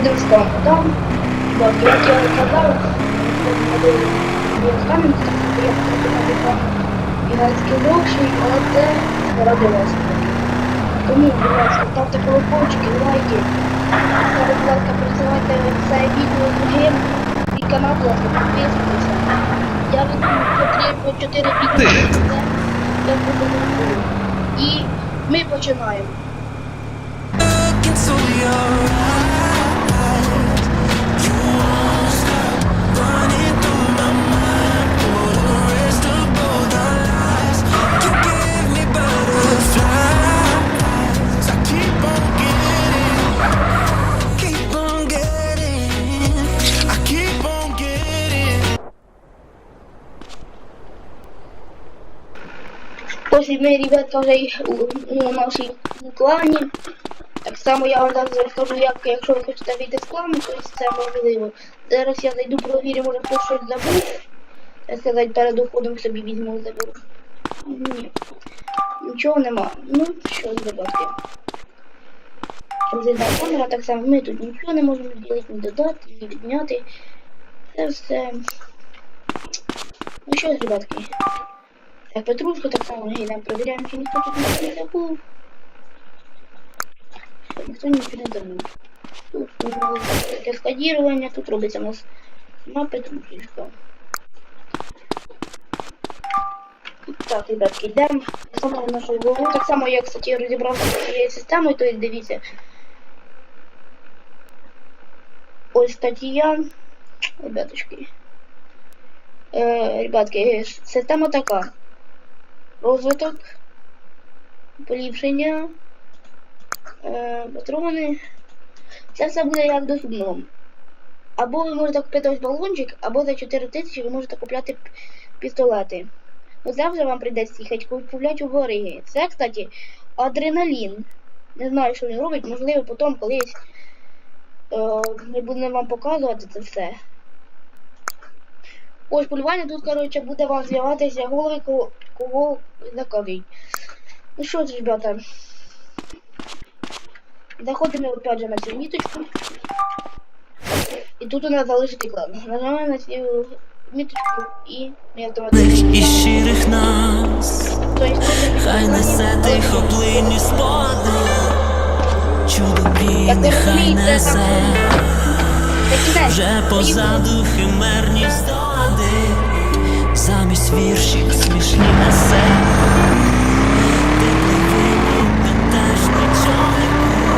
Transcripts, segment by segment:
каму. Там, так, як я казав, я камінь, так я потрібно гігантські гроші, але це ради вас. Тому, будь ласка, ставте колокольчики, лайки. Ставте, будь ласка, присилайте це відео другим. І канал, будь ласка, підписуйтеся. Я відповім 4 відео. Я буду. І ми починаємо. Look into your Ось ми, ребятка, вже й у, у нашій клані. Так само я вам зараз розкажу, як, якщо ви хочете вийти з клану, то це можливо. Зараз я зайду провірю, може хтось щось забув. Так сказати, перед уходом собі візьму заберу. Ні. Нічого нема. Ну, що, ребятки. Розглядає камера, так само ми тут нічого не можемо зробити, ні додати, ні відняти. Це все. Ну що, ребятки. Так, Петрушку так само глянемо, провіряємо, чи ніхто тут не ніхто нічого не забув. Тут у нас таке тут робиться у нас сама Петрушечка. Так, ребятки, йдемо саме нашу голову. Так само я, кстати, розібрався з цією системою, то дивіться. Ось стаття. Ребяточки. Е, ребятки, система така розвиток, поліпшення, е, патрони. Це все буде як доступно. Або ви можете купити ось балончик, або за 4 тисячі ви можете купляти пістолети. Ну завжди вам прийдеться їхати купувати у гори. Це, кстати, адреналін. Не знаю, що він робить, можливо, потім колись е, ми будемо вам показувати це все. Ось полювання тут, коротше, буде вам з'яватися голови, кого, кого заказують. Ну що ж, ребята. Заходимо опять же на цю міточку. І тут у нас залишити клан. Нажимаємо на цю міточку і ми автоматично. І щирих нас, хай несе тихо плинні спогади, чудо ви нехай несе. Вже позаду химерні здогади, замість віршів смішні несе. ти вимір, теж чоловіку, у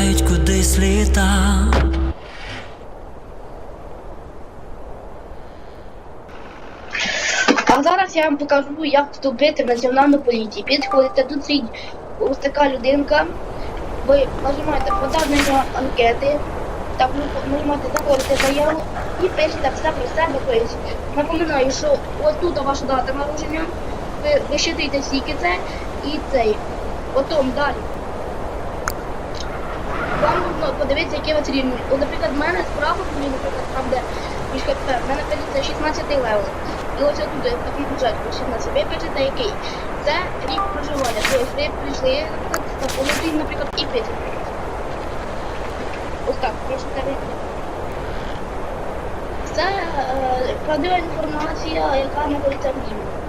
тікають кудись літа А зараз я вам покажу, як вступити в національну поліцію. Підходите, тут сидить ось така людинка. Ви нажимаєте подати анкети, так нажимаєте заходите заяву і пишете все про себе. Тобто, напоминаю, що ось тут ваша дата народження, ви висчитуєте скільки це і цей. Потім далі. Подивитися, які у вас рівні. От, наприклад, в мене справа, мені, наприклад, там, де мішка П, в мене пишеться 16 левел. І ось тут на бюджетку 16. Ви пишете який? Це рік проживання. Тобто ви прийшли, наприклад, положіть, наприклад, і пишете. Ось так, пишете ви. Це е, правдива інформація, яка знаходиться в ній.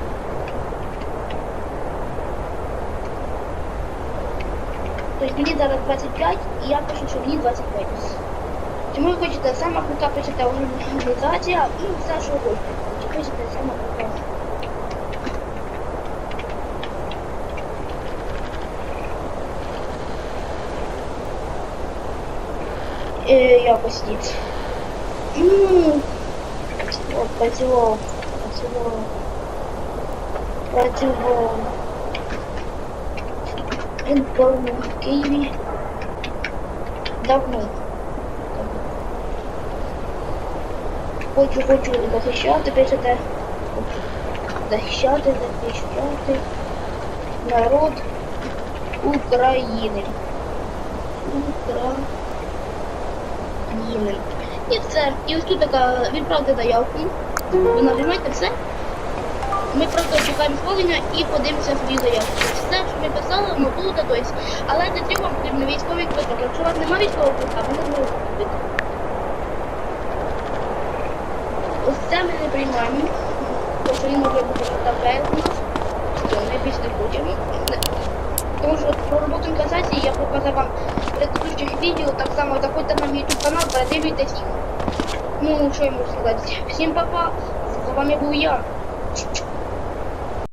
Тобто мені зараз 25 и я пишу, що мені 25. Чому ви хочете сама крута пишете організація і все, що хочете. Чи пишете сама крута. Якось ніч. Працював. Працював. Працював. Він був в Києві давно. Хочу, хочу захищати, пишете. Захищати, захищати народ України. України. І все. І ось тут така відправте заявку. Ви нажимаєте все. Ми просто чекаємо схвалення і подивимося свою заявку. Все, що ми писали, ну тут, тобто. Але для цього потрібно військовий квиток. Якщо у вас немає військового квитка, ви не зможете купити. Ось це ми не приймаємо. Тому що він може бути та без ми більше не хочемо. Тому що про роботу інкасації я показав вам в предыдущих відео. Так само заходьте на мій YouTube канал, передивлюйтесь їх. Ну, що я можу сказати? Всім папа, з вами був я.